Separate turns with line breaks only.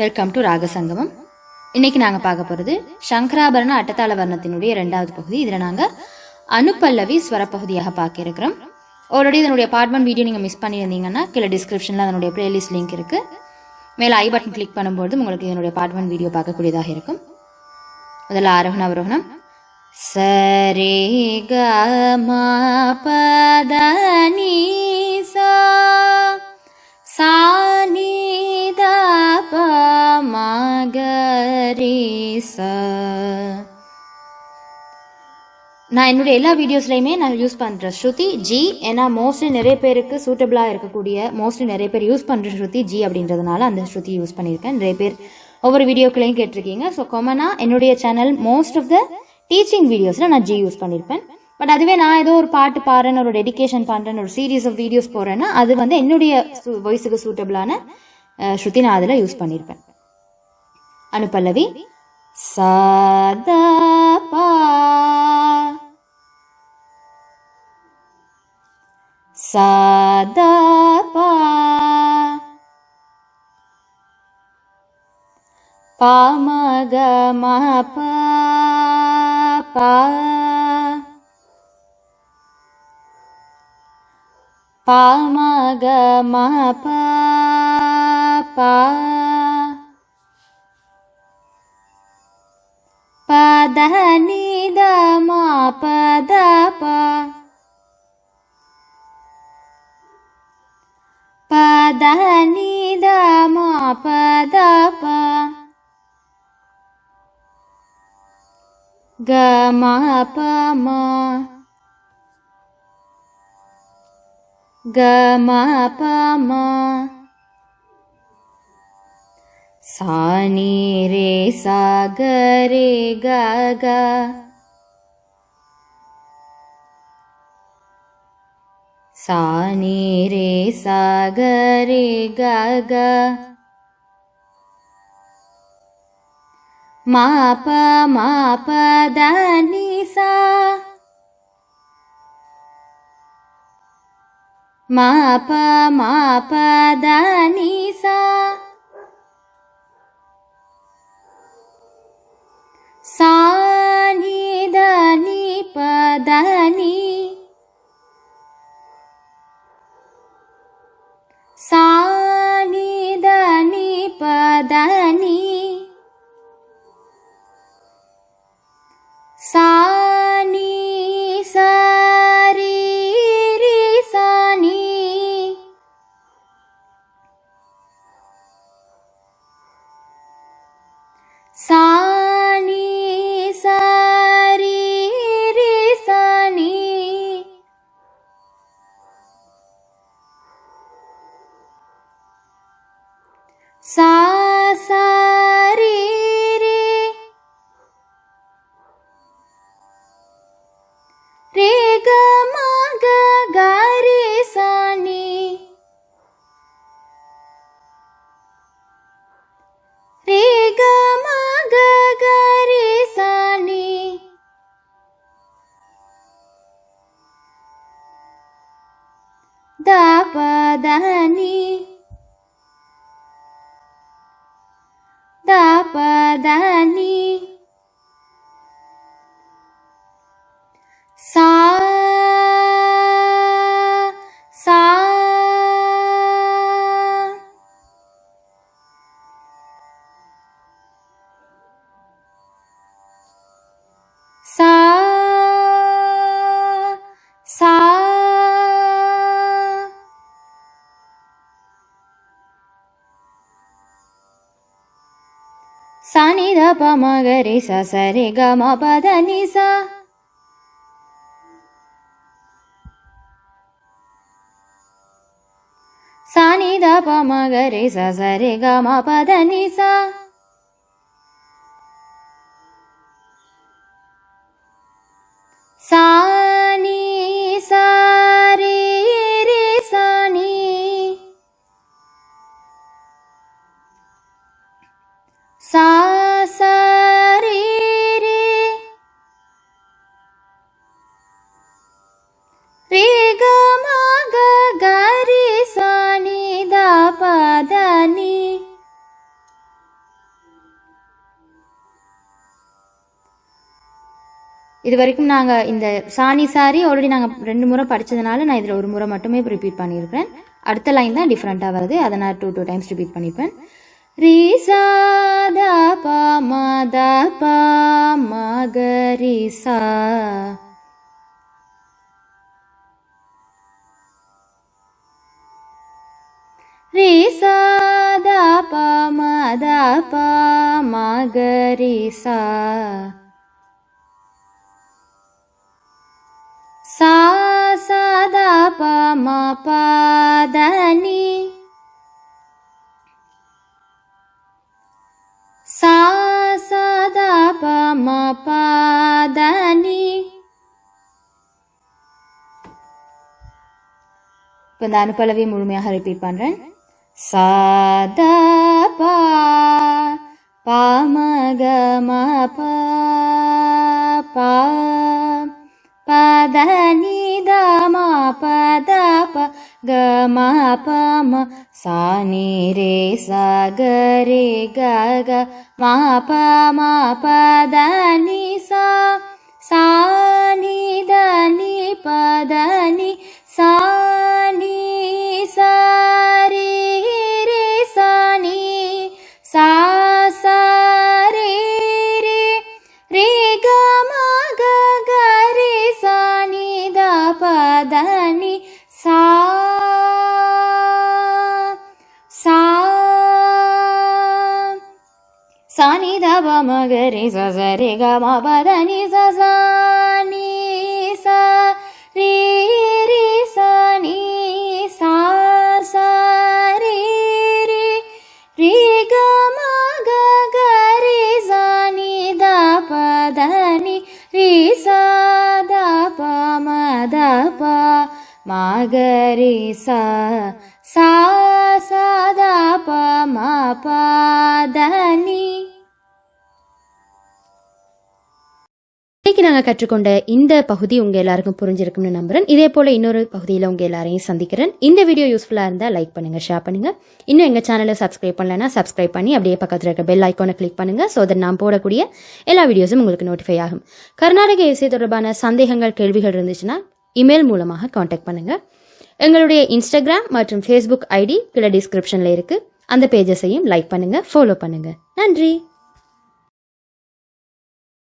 Welcome to ராகசங்கமம் இன்னைக்கு நாங்கள் பார்க்க போகிறது சங்கராபரண அட்டத்தாள வர்ணத்தினுடைய ரெண்டாவது பகுதி. இதில் நாங்கள் அனுப்பல்லவி ஸ்வரப்பகுதியாக பார்க்க இருக்கிறோம். ஆல்ரெடி இதனுடைய பார்ட் ஒன் வீடியோ நீங்கள் மிஸ் பண்ணியிருந்தீங்கன்னா கீழே டிஸ்கிரிப்ஷனில் அதனுடைய பிளேலிஸ்ட் லிங்க் இருக்குது மேலே ஐ பட்டன் கிளிக் பண்ணும்போது உங்களுக்கு இதனுடைய பார்ட் ஒன் வீடியோ பார்க்கக்கூடியதாக இருக்கும். முதல்ல ஆரோகண அவரோகணம். சரே கமா பதனி பத நீ சா ரே நான் என்னுடைய எல்லா வீடியோஸ்லையுமே நான் யூஸ் பண்ணுற ஸ்ருதி ஜி ஏன்னா மோஸ்ட்லி நிறைய பேருக்கு சூட்டபிளாக இருக்கக்கூடிய மோஸ்ட்லி நிறைய பேர் யூஸ் பண்ணுற ஸ்ருதி ஜி அப்படின்றதுனால அந்த ஸ்ருதி யூஸ் பண்ணியிருக்கேன். நிறைய பேர் ஒவ்வொரு வீடியோக்களையும் கேட்டிருக்கீங்க. ஸோ காமனாக என்னுடைய channel most of the teaching வீடியோஸில் நான் ஜி யூஸ் பண்ணியிருப்பேன். பட் அதுவே நான் ஏதோ ஒரு பாட்டு பாடுறேன்னு ஒரு டெடிக்கேஷன் பண்ணுறேன்னு ஒரு சீரீஸ் ஆஃப் வீடியோஸ் போடுறேன்னா அது வந்து என்னுடைய வாய்ஸுக்கு சூட்டபிளான ஸ்ருதி நான் அதில் யூஸ் பண்ணியிருப்பேன். అను పల్లవి. సాదపా. సాదపా. పామగ మపా పామగ మపా పద నిద మా పద పద నిద మా పద గ మా ప सानी रे सागरे गागा सानी रे सागरे गागा माप माप दानि सा माप माप दानि सा सनिधनिप पदनी సా సారీ రే రే. గ మా గ గా రే సాని రే గ మా గ గా ಪ ಮಗರಿ ಸ ಸರಿ ಗ ಮ ಪದ ನಿ ಸ सा नि ದ ಪ ಮಗರಿ ಸ ಸರಿ ಗ ಮ ಪದ ನಿ ಸ இது வரைக்கும் நாங்கள் இந்த சாணி சாரி ஆல்ரெடி நாங்கள் ரெண்டு முறை படித்ததுனால நான் இதில் ஒரு முறை மட்டுமே ரிப்பீட் பண்ணியிருப்பேன். அடுத்த லைன் தான் டிஃப்ரெண்ட்டாக வருது. அதை நான் டூ டூ டைம்ஸ் ரிப்பீட் பண்ணியிருப்பேன் ரீ சா பா ப பா த க சா. ரீ சா த ப ம த ப க சா. ப ம ப த நீ சா சா த ப ம ப த நீ இப்போ இந்த அனுப்பலவை முழுமையாக ரிப்பீட் பண்ணுறேன் சாதா பா பா ம க ம ப பா பத நி த ம பத गमापम सा पी रे स ग रे ग मा पदनि सा। सा धनि पदनि सी। से रे रे रे रे रे सी सा रे। रे रे रे रे रे रे रे रे रे ग रे सी ग पदनि ಮ ಗರಿ ಸಸ ರೆ ಗ ಮ ಪದ ನಿ ಸಸ ನೀ ಸ ರೀ ರೀ ಸ ನೀ ಸಾ ಸ ರೀ ರೀ ರೀ ಗ ಮ ಗ ಗ ರಿ ಸ ನೀ ದ ಪದ ನಿ ರೀ ಸ ದ ಪ ಮ ದ ಪ ಮ ಗ ರಿ ಸ सा सा दा प मा
இன்னைக்கு நாங்கள் கற்றுக்கொண்ட இந்த பகுதி உங்கள் எல்லாருக்கும் புரிஞ்சிருக்கும்னு நம்புறேன். இதே போல் இன்னொரு பகுதியில் உங்கள் எல்லாரையும் சந்திக்கிறேன். இந்த வீடியோ யூஸ்ஃபுல்லாக இருந்தால் லைக் பண்ணுங்கள் ஷேர் பண்ணுங்கள் இன்னும் எங்கள் சேனலை சப்ஸ்கிரைப் பண்ணலைன்னா சப்ஸ்கிரைப் பண்ணி அப்படியே பக்கத்தில் இருக்க பெல் ஐக்கானை கிளிக் பண்ணுங்கள் ஸோ தட் நான் போடக்கூடிய எல்லா வீடியோஸும் உங்களுக்கு நோட்டிஃபை ஆகும். கர்நாடக இசை தொடர்பான சந்தேகங்கள் கேள்விகள் இருந்துச்சுன்னா இமெயில் மூலமாக காண்டாக்ட் பண்ணுங்கள் எங்களுடைய இன்ஸ்டாகிராம் மற்றும் ஃபேஸ்புக் ஐடி கீழே டிஸ்கிரிப்ஷனில் இருக்குது அந்த பேஜஸையும் லைக் பண்ணுங்கள் ஃபாலோ பண்ணுங்கள் நன்றி!